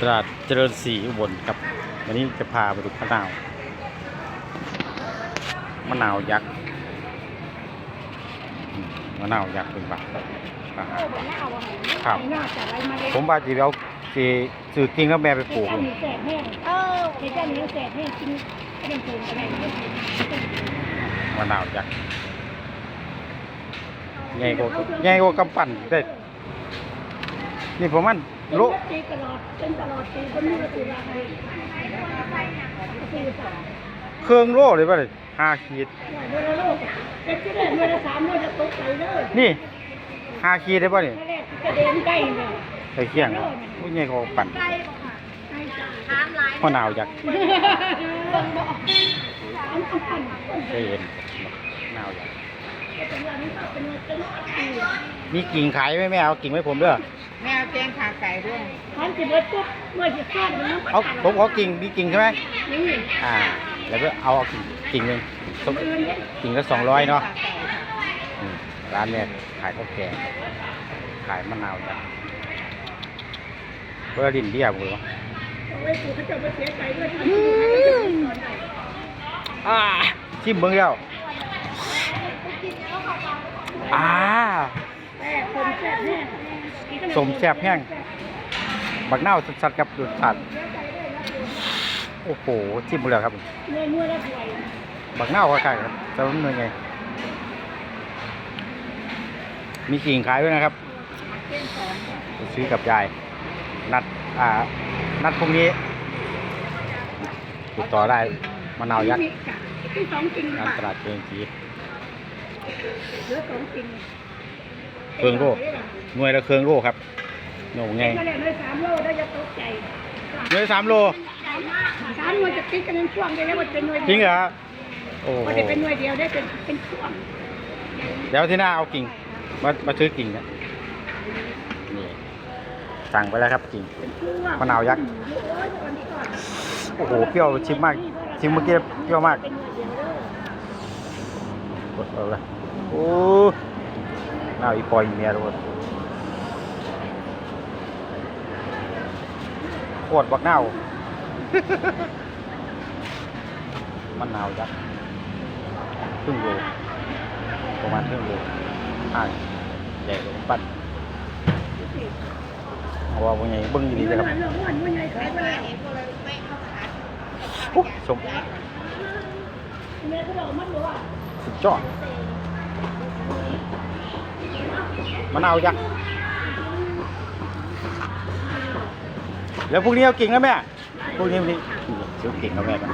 ตลาดเจริญศรีอุบลครับ วันนี้จะพาไปดูมะนาว มะนาวยักษ์อืมมะนาวยักษ์เป็นแบบอ่าครับ ผมว่าจีเอาจีสื่อกิ่งแล้วแม่ไปปลูกเจ้าเลยหนีแสบแห้งเออเจ้าหนีแสบแห้งกินก็เป็นปูนอะไรไม่ได้มะนาวยักษ์ใหญ่กว่าใหญ่กว่ากำปั้นได้นี่ผมมัน โลตีตลอดเป็นตลอดปีคนนี้ก็ตีราคาตีสามเครื่องโลเลยป่ะเลยห้าขีดเมื่อละโลกเป็นที่ได้เมื่อละสามเมื่อละตกใจเลยนี่ห้าขีดได้ป่ะนี่แรกกระเด็นใกล้เลยไอ้เคียงอุ้ยใหญ่กว่ากำปั้นใกล้ใกล้จ้ะถามหลายมะนาวยักษ์เบิ่งบ่ถามอันอันเคยเห็นมะนาวยักษ์เป็นว่านี่ มีกิ่งขายไหมแม่เอากิ่งไว้ผมเด้อแม่เอาแกงขาไก่ด้วยพันสิบเอ็ดปุ๊บเมื่อจะข้ามมันเอาผมขอกิ่งมีกิ่งใช่ไหมนี่อ่า แล้วก็เอาเอากิ่งกิ่งหนึ่งสมอื่นเนี่ยกิ่งละสองร้อยเนาะขาไก่อืมร้านเนี่ยขายข้าวแกงขายมะนาวจ้ะเพื่อดินเดียบเลยวะเอาไว้ปลูกเขาจะไปเสียใจด้วยทำที่ให้เขาจะเป็นก่อนได้อ่าชิมเบิ้งแล้ว อ่าแม่คนแซ่บแห้งสมแซ่บแห้งบักเน่าวสัดๆกับรสชาติโอ้โหชิมเบิ้งแล้วครับเมื่อเมื่อแล้วป่วยบักเน่าวก็ขายครับจะมันเป็นไงมีกิ่งขายด้วยนะครับเส้นสองไปซื้อกับยาย นัดอ่า นัดพรุ่งนี้ติดต่อได้มะนาวยักษ์ที่สองจริงร้านตลาดเชิงสี เหลือสองจริงเครื่องโลหน่วยละเครื่องโลครับโหน่ไงก็เลยเลยสามโลได้จะตกใจหน่วยสามโลสามหน่วยจะติดกันเป็นช่วงได้แล้วมันเป็นหน่วยจริงเหรอโอ้โหมันจะเป็นหน่วยเดียวได้เป็นเป็นช่วงเดี๋ยวที่หน้าเอากิ่งมามาซื้อกิ่งนะนี่สั่งไปแล้วครับกิ่งเป็นช่วงมะนาวยักษ์โอ้โหเปรี้ยวชิมมากชิมเมื่อกี้เปรี้ยวมาก เป็นหน่วยเดียวเด้อกดเอาเลยโอ้น่าอีปอยอีเมียทุกคนโคตรบักเน่าวมันนาวยักษ์ครึ่งโลประมาณครึ่งโลอ่าใหญ่กว่าปั้นเอาว่าบ่ใหญ่เบิ่งดีๆเลยครับเรื่องอ้วนมันใหญ่ขายไปแล้วเห็นคนเลยไม่เข้าขาโอ้สม สุดยอดมะนาวยักษ์แล้วพวกนี้เอากิ่งแล้วแม่พวกนี้พวกนี้เสียวกิ่งแล้วแม่กัน